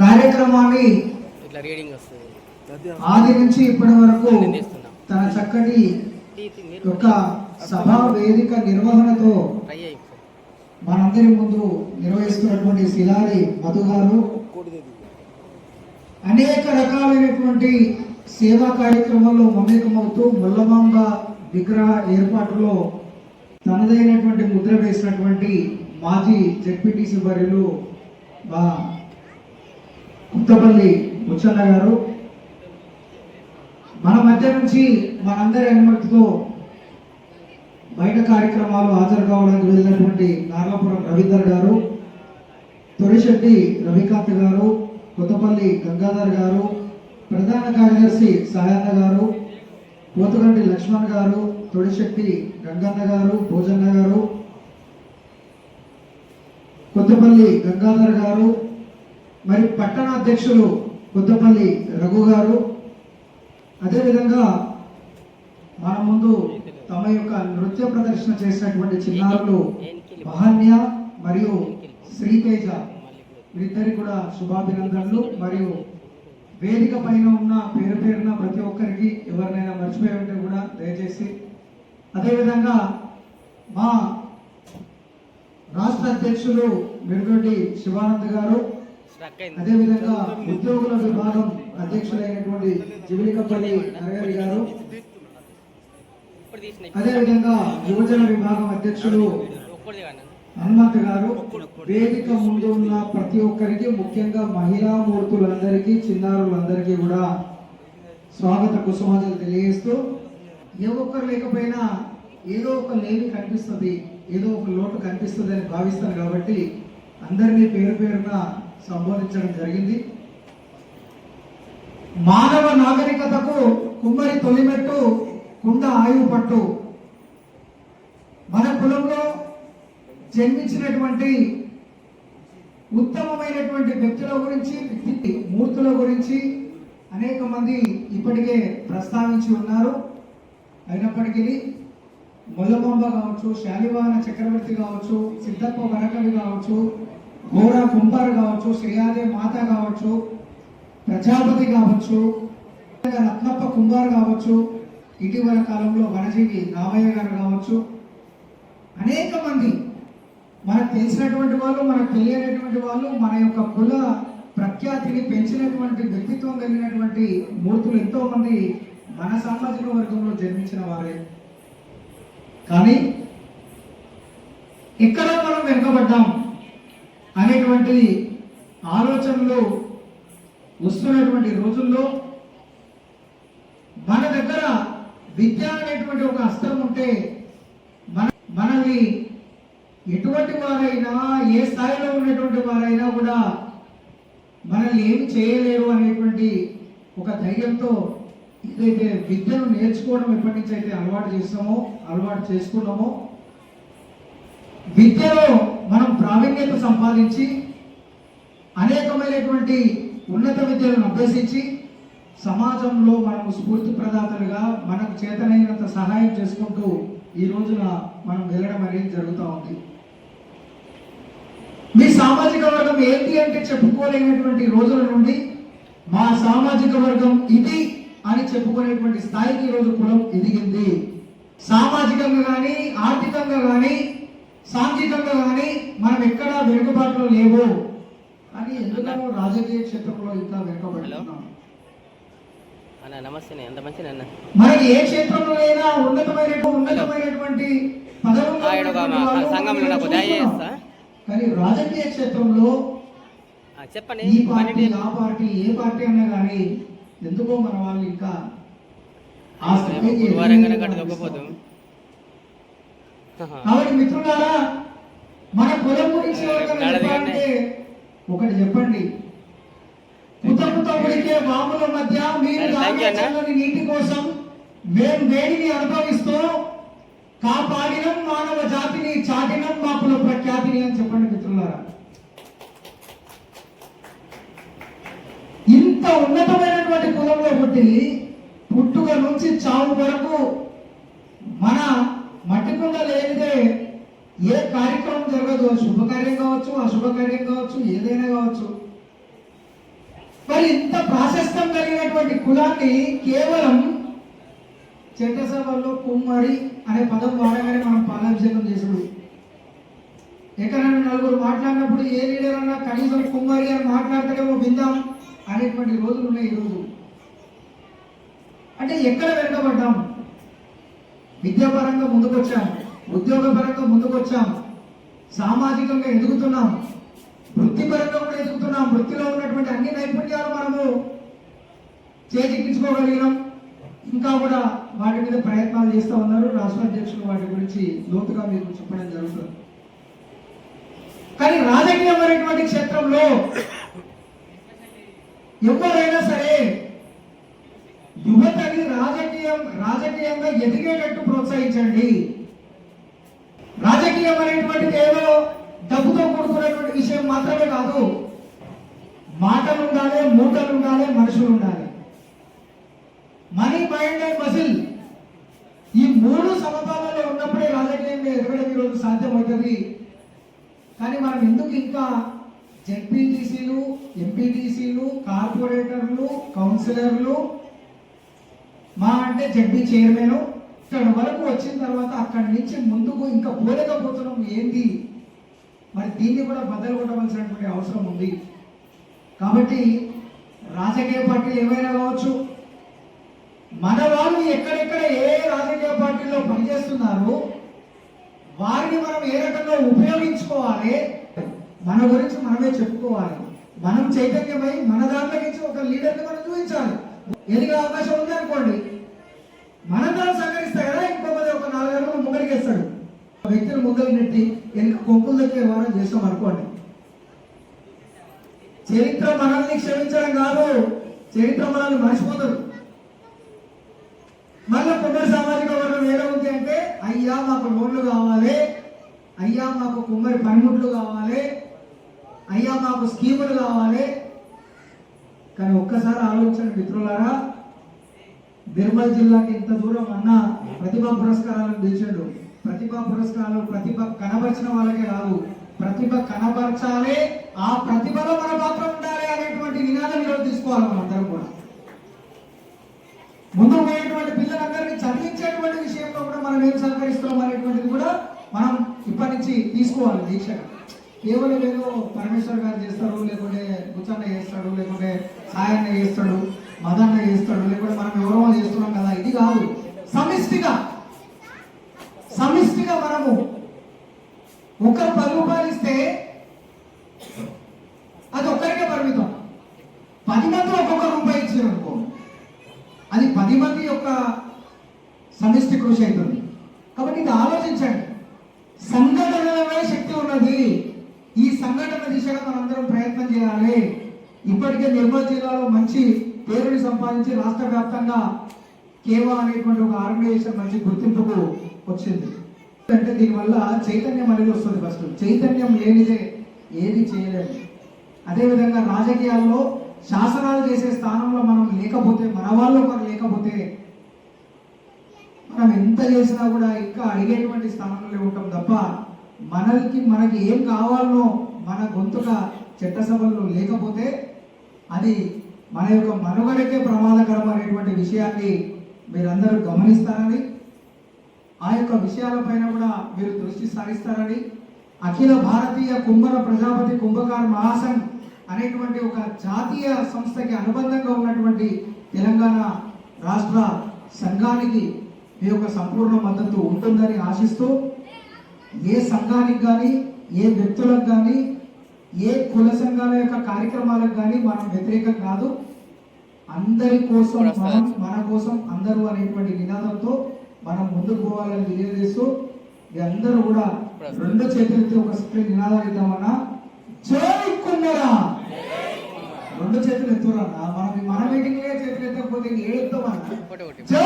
కార్యక్రమాన్ని ఆది నుంచి ఇప్పటి వరకు తన చక్కటి యొక్క సభా వేదిక నిర్వహణతో మనందరి ముందు నిర్వహిస్తున్నటువంటి శిలారి మధు గారు. అనేక రకాలైనటువంటి సేవా కార్యక్రమాల్లో మమేకమవుతూ ముల్లమాంబ విగ్రహ ఏర్పాటులో తనదైనటువంటి ముద్ర వేసినటువంటి మాజీ జెడ్పీటీసీ వర్యులు మా కుత్తపల్లి ముచ్చన్న గారు. మన మధ్య నుంచి మనందరి అనుమతితో బయట కార్యక్రమాలు హాజరు కావడానికి వెళ్ళినటువంటి నార్లపురం రవీందర్ గారు తొలిశెట్టి రవికాంత్ గారు కొత్తపల్లి గంగాధర్ గారు ప్రధాన కార్యదర్శి సాయన్న గారు పోతుగంటి లక్ష్మణ్ గారు తొడిశెట్టి గంగన్న గారు భోజన్న గారు కొత్తపల్లి గంగాధర్ గారు మరి పట్టణ అధ్యక్షులు కొత్తపల్లి రఘు గారు. అదేవిధంగా మన ముందు తమ యొక్క నృత్య ప్రదర్శన చేసినటువంటి చిన్నారులు మహన్య మరియు శ్రీతేజ. వీరిద్దరికి కూడా శుభాభినందనలు మరియు వేదిక పైన ఉన్న పేరు పేరున ప్రతి ఒక్కరికి ఎవరినైనా మర్చిపోయి ఉంటే కూడా దయచేసి. అదేవిధంగా మా రాష్ట్ర అధ్యక్షులు మిరుగొడ్డి శివానంద్ గారు అదేవిధంగా ఉద్యోగుల విభాగం అధ్యక్షులైనటువంటి జివిలికపల్లి నరహరి గారు. అదేవిధంగా యువజన విభాగం అధ్యక్షులు కానీ హనుమంత్ గారు. వేదిక ముందు ఉన్న ప్రతి ఒక్కరికి ముఖ్యంగా మహిళా మూర్తులందరికీ చిన్నారులందరికీ కూడా స్వాగత కుసుమాజలు తెలియజేస్తూ ఏ ఒక్కరు లేకపోయినా ఏదో ఒక లేమి కనిపిస్తుంది ఏదో ఒక లోటు కనిపిస్తుంది అని భావిస్తాను కాబట్టి అందరినీ పేరు పేరున సంబోధించడం జరిగింది. మానవ నాగరికతకు కుమ్మరి తొలిమెట్టు కుండ ఆయువు పట్టు. మన కులంలో జన్మించినటువంటి ఉత్తమమైనటువంటి వ్యక్తుల గురించి వ్యక్తి మూర్తుల గురించి అనేక మంది ఇప్పటికే ప్రస్తావించి ఉన్నారు. అయినప్పటికీ మొల్లబొమ్మ కావచ్చు శాలివాన చక్రవర్తి కావచ్చు సిద్ధప్ప వరకవి కావచ్చు ఘోర కుంభారు కావచ్చు శ్రీయాదే మాత కావచ్చు ప్రజాపతి కావచ్చు రత్నప్ప కుంభారు కావచ్చు ఇటీవల కాలంలో వనజీవి రామయ్య గారు కావచ్చు. అనేక మంది మనకు తెలిసినటువంటి వాళ్ళు మనకు తెలియనటువంటి వాళ్ళు మన యొక్క కుల ప్రఖ్యాతిని పెంచినటువంటి వ్యక్తిత్వం కలిగినటువంటి మూర్తులు ఎంతో మంది మన సామాజిక వర్గంలో జన్మించిన వారే. కానీ ఎక్కడ మనం వెనుకబడ్డాం. అనేటువంటి ఆలోచనలు వస్తున్నటువంటి రోజుల్లో మన దగ్గర విద్య అనేటువంటి ఒక అస్త్రం ఉంటే మన మనల్ని ఎటువంటి వారైనా ఏ స్థాయిలో ఉన్నటువంటి వారైనా కూడా మనల్ని ఏమి చేయలేరు అనేటువంటి ఒక ధైర్యంతో ఏదైతే విద్యను నేర్చుకోవడం ఎప్పటి నుంచి అయితే అలవాటు చేస్తామో అలవాటు చేసుకున్నామో విద్యలో ప్రావీణ్యత సంపాదించి అనేకమైనటువంటి ఉన్నత విద్యలను అభ్యసించి సమాజంలో మనము స్ఫూర్తి ప్రదాతలుగా మనకు చేతనైనంత సహాయం చేసుకుంటూ ఈ రోజున మనం వెళ్ళడం అనేది జరుగుతూ ఉంది. మీ సామాజిక వర్గం ఏంటి అంటే చెప్పుకోలేనటువంటి రోజుల నుండి మా సామాజిక వర్గం ఇది అని చెప్పుకునేటువంటి స్థాయికి ఈరోజు రోజు కులం ఎదిగింది. సామాజికంగా కానీ ఆర్థికంగా కానీ సాంఘికంగా కానీ మనం ఎక్కడా వెనుకబాటులో లేవు. కానీ ఎందుకనో రాజకీయ క్షేత్రంలో ఇంకా వెనుకబడుతున్నాం? అన్న నమస్తే ఎంత మంచి అన్న? మనకి ఏ క్షేత్రంలో అయినా ఉన్నతమైన ఉన్నతమైనటువంటి సంఘంలో. కానీ రాజకీయ క్షేత్రంలో చెప్పండి. ఈ పార్టీ ఆ పార్టీ ఏ పార్టీ అన్నా కానీ ఎందుకో మన వాళ్ళు ఇంకా ఆ గురువారం కనుక కాబట్టి మిత్రులారా మన కులం గురించి చెప్పాలంటే ఒకటి చెప్పండి. బాముల మధ్య మీరు నీటి కోసం మేము వేడిని అనుభవిస్తూ కాపాడినం మానవ జాతిని చాటినం మా కుల ప్రఖ్యాతిని అని చెప్పండి మిత్రులారా. ఇంత ఉన్నతమైనటువంటి కులంలో పుట్టి పుట్టుక నుంచి చావు వరకు మట్టి లేనిదే ఏ కార్యక్రమం జరగదు. శుభకార్యం కావచ్చు అశుభకార్యం కావచ్చు ఏదైనా కావచ్చు. మరి ఇంత ప్రాశస్తం కలిగినటువంటి కులాన్ని కేవలం చట్టసభల్లో కుమ్మడి అనే పదం వాడగానే మనం పాలాభిషేకం చేసుడు ఎక్కడైనా నలుగురు మాట్లాడినప్పుడు ఏ లీడర్ అన్నా కనీసం కుమ్మరి అని మాట్లాడతాడేమో విందాం అనేటువంటి రోజులు ఉన్నాయి ఈరోజు. అంటే ఎక్కడ వెనుకబడ్డాం విద్యాపరంగా ముందుకొచ్చాం. ఉద్యోగపరంగా ముందుకొచ్చాం. సామాజికంగా ఎదుగుతున్నాం. వృత్తిపరంగా కూడా ఎదుగుతున్నాం. వృత్తిలో ఉన్నటువంటి అన్ని నైపుణ్యాలు మనము చేజిక్కించుకోగలిగినాం. ఇంకా కూడా వాటి మీద ప్రయత్నాలు చేస్తూ ఉన్నారు. రాష్ట్ర అధ్యక్షులు వాటి గురించి లోతుగా మీకు చెప్పడం జరుగుతుంది. కానీ రాజకీయం అనేటువంటి క్షేత్రంలో ఎవరైనా సరే యువతని రాజకీయం రాజకీయంగా ఎదిగేటట్టు ప్రోత్సహించండి. రాజకీయం అనేటువంటి కేవలం డబ్బుతో కూడుకున్నటువంటి విషయం మాత్రమే కాదు. మాటలు ఉండాలి మూటలు ఉండాలి మనుషులు ఉండాలి మనీ మైండ్ అండ్ మసిల్ ఈ మూడు సమపాలలో ఉన్నప్పుడే రాజకీయంగా ఎదగడం ఈరోజు సాధ్యమవుతుంది. కానీ మనం ఎందుకు ఇంకా జెడ్పీటీసీలు ఎంపీటీసీలు కార్పొరేటర్లు కౌన్సిలర్లు మా అంటే జడ్పీ చైర్మన్ ఇక్కడ వరకు వచ్చిన తర్వాత అక్కడి నుంచి ముందుకు ఇంకా పోలేకపోతున్నాం. ఏంది? మరి దీన్ని కూడా బద్దలు కొట్టవలసినటువంటి అవసరం ఉంది. కాబట్టి రాజకీయ పార్టీలు ఏమైనా కావచ్చు? మన వాళ్ళు ఎక్కడెక్కడ ఏ రాజకీయ పార్టీలో పనిచేస్తున్నారు వారిని మనం ఏ రకంగా ఉపయోగించుకోవాలి? మన గురించి మనమే చెప్పుకోవాలి. మనం చైతన్యమై మన దాంట్లో నుంచి ఒక లీడర్ని మనం చూపించాలి. ఎదిగే అవకాశం ఉంది అనుకోండి. మన దాన్ని సహకరిస్తే కదా? ఇంకో మంది ఒక నాలుగు ముగ్గడికేస్తాడు వ్యక్తులు ముగ్గలు నెట్టి వెనుక కొంపులు దగ్గర వ్యవహారం చేస్తాం అనుకోండి. చరిత్ర మనల్ని క్షమించడం కాదు. చరిత్ర మనల్ని మర్చిపోతుంది మళ్ళీ కుమ్మరి సామాజిక వర్గం ఏదో ఉంది అంటే అయ్యా మాకు లోన్లు కావాలి. అయ్యా మాకు కుమ్మరి పనిముట్లు కావాలి. అయ్యా మాకు స్కీములు కావాలి. కానీ ఒక్కసారి ఆలోచించండి మిత్రులారా నిర్మల్ జిల్లాకి ఇంత దూరం అన్న ప్రతిభా పురస్కారాలను పిలిచాడు ప్రతిభా పురస్కారాలు ప్రతిభ కనబరిచిన వాళ్ళకే రాదు ప్రతిభ కనబరచాలి ఆ ప్రతిభలో మన పాత్ర ఉండాలి అనేటువంటి నినాదం ఈరోజు తీసుకోవాలి మనం అందరం కూడా. ముందు పోయేటువంటి పిల్లలందరినీ చదివించేటువంటి విషయంలో కూడా మనం ఏం సహకరిస్తున్నాం అనేటువంటిది కూడా మనం ఇప్పటి నుంచి తీసుకోవాలి దీక్షగా కేవలం ఏదో పరమేశ్వర్ గారు చేస్తారు లేకుంటే గుచ్చన్న చేస్తాడు లేకుంటే సాయన్న చేస్తాడు. మదన్న చేస్తాడు లేకపోతే మనం ఎవరో చేస్తున్నాం కదా ఇది కాదు. సమిష్టిగా సమిష్టిగా మనము ఒకరు పది రూపాయలు ఇస్తే అది ఒక్కరికే పరిమితం. పది మంది ఒక్కొక్క రూపాయి ఇచ్చారు అనుకో అది పది మంది యొక్క సమిష్టి కృషి అవుతుంది. కాబట్టి ఇది ఆలోచించండి. సంఘటనలమే శక్తి ఉన్నది. ఈ సంఘటన దిశగా మనందరం ప్రయత్నం చేయాలి. ఇప్పటికే నిర్మల్ జిల్లాలో మంచి పేరుని సంపాదించి రాష్ట్ర వ్యాప్తంగా కేవా అనేటువంటి ఒక ఆర్గనైజేషన్ మంచి గుర్తింపుకు వచ్చింది. అంటే దీనివల్ల చైతన్యం అనేది వస్తుంది ఫస్ట్. చైతన్యం లేనిదే ఏది చేయలేము. అదేవిధంగా రాజకీయాల్లో శాసనాలు చేసే స్థానంలో మనం లేకపోతే మన వాళ్ళు ఒకరు లేకపోతే మనం ఎంత చేసినా కూడా ఇంకా అడిగేటువంటి స్థానంలో ఉంటాం తప్ప మనకి మనకి ఏం కావాలనో మన గొంతుక చట్టసభల్లో లేకపోతే అది మన యొక్క మనుగడకే ప్రమాదకరమైనటువంటి విషయాన్ని మీరందరూ గమనిస్తారని ఆ యొక్క విషయాలపైన కూడా మీరు దృష్టి సారిస్తారని అఖిల భారతీయ కుంభర ప్రజాపతి కుంభకార్ మహాసంఘ్ అనేటువంటి ఒక జాతీయ సంస్థకి అనుబంధంగా ఉన్నటువంటి తెలంగాణ రాష్ట్ర సంఘానికి మీ యొక్క సంపూర్ణ మద్దతు ఉంటుందని ఆశిస్తూ ఏ సంఘానికి కానీ ఏ వ్యక్తులకు కానీ ఏ కుల సంఘాల యొక్క కార్యక్రమాలకు కానీ మనం వ్యతిరేకం కాదు. అందరి కోసం మనం మన కోసం అందరూ అనేటువంటి నినాదంతో మనం ముందుకు పోవాలని తెలియజేస్తూ మీ అందరూ కూడా రెండు చేతులతో ఒక స్ప్రింగ్ నినాదాలు ఇద్దామన్నా. జై కుమ్మరా! రెండు చేతులు ఎత్తురన్నా మనం మన మీటింగ్ చేతులు ఎత్తకపోతే ఒకటి జై